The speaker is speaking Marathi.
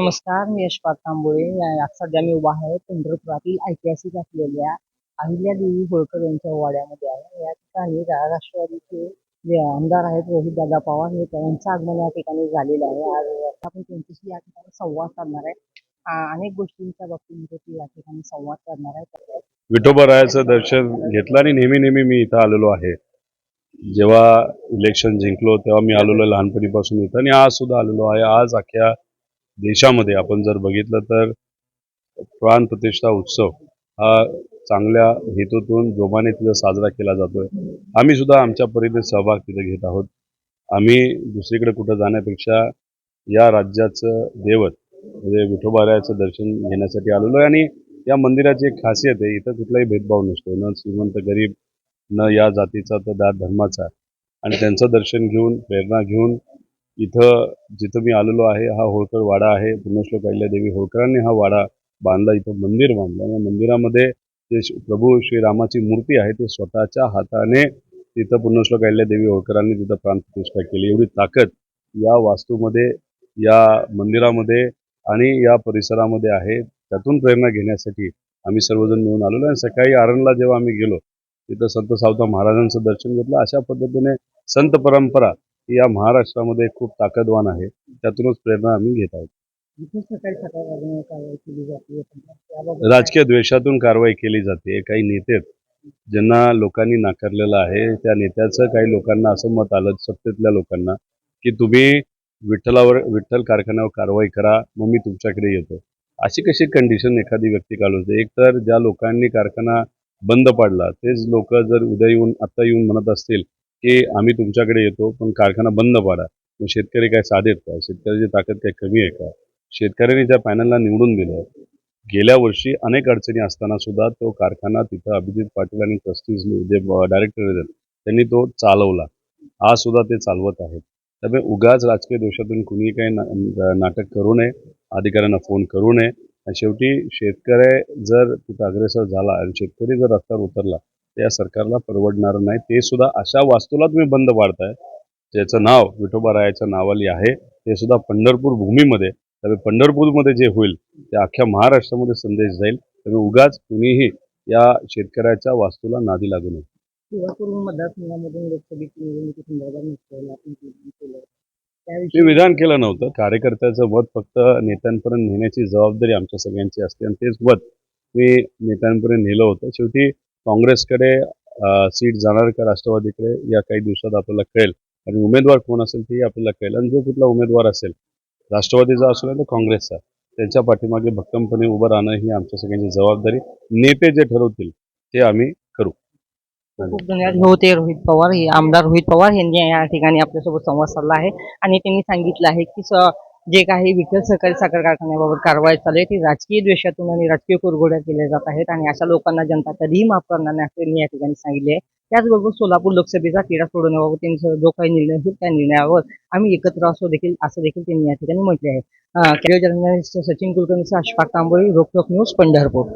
नमस्कार मी यशपाल तांबोळे. या- आज सध्या मी उभा आहे पंढरपुरातील ऐतिहासिक असलेल्या अहिल्यादेवी होळकर यांच्या वाड्यामध्ये आहे. या ठिकाणी राष्ट्रवादीचे जे आमदार आहेत रोहित दादा पवार हे त्यांचं आगमन या ठिकाणी झालेलं आहे. आज आपण त्यांच्याशी या ठिकाणी संवाद साधणार आहे. अनेक गोष्टींच्या बाबतीमध्ये ते या ठिकाणी संवाद करणार आहे विठोबरायाचं दर्शन घेतलं आणि नेहमी नेहमी मी इथं आलेलो आहे. जेव्हा इलेक्शन जिंकलो तेव्हा मी आलेलो लहानपणीपासून इथं आणि आज सुद्धा आलेलो आहे. आज अख्ख्या देशामध्ये आपण जर बघितलं तर प्राण प्रतिष्ठा उत्सव हा चांगल्या हेतूतून जोमाने तिथं साजरा केला जातोय. आम्ही सुद्धा आमच्या परीने सहभाग तिथे घेत आहोत. आम्ही दुसरीकडे कुठं जाण्यापेक्षा या राज्याचं दैवत म्हणजे विठोबाऱ्याचं दर्शन घेण्यासाठी आलेलो आहे आणि या मंदिराची एक खासियत आहे इथं कुठलाही भेदभाव नसतो. न श्रीमंत गरीब न या जातीचा तर दात धर्माचा. आणि त्यांचं दर्शन घेऊन प्रेरणा घेऊन इथं जिथं मी आलेलो आहे हा होळकर वाडा आहे. पुण्यश्लोक अहिल्यादेवी होळकरांनी हा वाडा बांधला इथं मंदिर बांधलं. आणि या मंदिरामध्ये जे प्रभू श्रीरामाची मूर्ती आहे ते स्वतःच्या हाताने तिथं पुण्यश्लोक देवी होळकरांनी तिथं प्राणप्रतिष्ठा केली. एवढी ताकद या वास्तूमध्ये या मंदिरामध्ये आणि या परिसरामध्ये आहे. त्यातून प्रेरणा घेण्यासाठी आम्ही सर्वजण मिळून आलेलो आणि सकाळी आरणला जेव्हा आम्ही गेलो तिथं संत सावता महाराजांचं दर्शन घेतलं. अशा पद्धतीने संत परंपरा या महाराष्ट्रामध्ये खूप ताकदवान आहे. त्यातूनच प्रेरणा आम्ही घेत आहोत. राजकीय द्वेषातून कारवाई केली जाते. काही नेते ज्यांना लोकांनी नाकारलेलं आहे त्या नेत्याचं काही लोकांना असं मत आलं सत्तेतल्या लोकांना की तुम्ही विठ्ठलावर विठ्ठल कारखान्यावर कारवाई करा मग मी तुमच्याकडे येतो. अशी कशी कंडिशन एखादी व्यक्ती घालू एक तर ज्या लोकांनी कारखाना बंद पाडला तेच लोक जर उद्या येऊन आता येऊन म्हणत असतील की आम्ही तुमच्याकडे येतो पण कारखाना बंद पाडा. मग शेतकरी काय साधेत काय शेतकऱ्याची ताकद काय कमी आहे का? शेतकऱ्यांनी त्या पॅनलला निवडून दिलं. गेल्या वर्षी अनेक अडचणी असताना सुद्धा तो कारखाना तिथं अभिजित पाटील आणि ट्रस्टीज जे डायरेक्टर आहेत त्यांनी तो चालवला. आज सुद्धा ते चालवत आहेत. त्यामुळे उगाच राजकीय दोषातून कुणी काही ना- नाटक करू नये अधिकाऱ्यांना फोन करू नये. आणि शेवटी शेतकरी जर तिथं अग्रेसर झाला आणि शेतकरी जर रस्त्यावर उतरला या सरकारला परवडणार नाही. ते सुद्धा अशा वास्तूला तुम्ही बंद पाडताय ज्याचं नाव विठोबा रायाच्या नावाली आहे ते सुद्धा पंढरपूर भूमीमध्ये त्यामुळे पंढरपूरमध्ये जे होईल ते अख्ख्या महाराष्ट्रामध्ये संदेश जाईल. त्यामुळे उगाच कुणीही या शेतकऱ्याच्या वास्तूला नादी लागू नये. त्याविषयी विधान केलं नव्हतं. कार्यकर्त्याचं मत फक्त नेत्यांपर्यंत नेण्याची जबाबदारी आमच्या सगळ्यांची असते. आणि तेच मत मी नेत्यांपर्यंत नेलं होतं. शेवटी काँग्रेसकडे सीट जाणार का राष्ट्रवादीकडे या काही दिवसात आपल्याला कळेल. आणि उमेदवार कोण असेल तेही आपल्याला कळेल. आणि जो कुठला उमेदवार असेल राष्ट्रवादीचा असू नये तर काँग्रेसचा त्यांच्या पाठीमागे भक्कमपणे उभं राहणं ही आमच्या सगळ्यांची जबाबदारी. नेते जे ठरवतील ते आम्ही करू. खूप धन्यवाद. हे होते रोहित पवार हे आमदार रोहित पवार यांनी या ठिकाणी आपल्यासोबत संवाद साधला आहे. आणि त्यांनी सांगितलं आहे की जे काही विठ्ठल सहकारी साखर कारखान्याबाबत कारवाई चालू आहे ती राजकीय द्वेषातून आणि राजकीय कुरघोड्या केल्या जात आहेत आणि अशा लोकांना जनता कधीही माफ करणार नाही असं या ठिकाणी सांगितले आहे. त्याचबरोबर सोलापूर लोकसभेचा तिढा सोडवण्याबाबत त्यांचा जो काही निर्णय होईल त्या निर्णयावर आम्ही एकत्र असो देखील असं देखील त्यांनी या ठिकाणी म्हटले आहे. कॅरियर जर्नलिस्ट सचिन कुलकर्णीचा अशफाक तांबोळी रोखोक न्यूज पंढरपूर.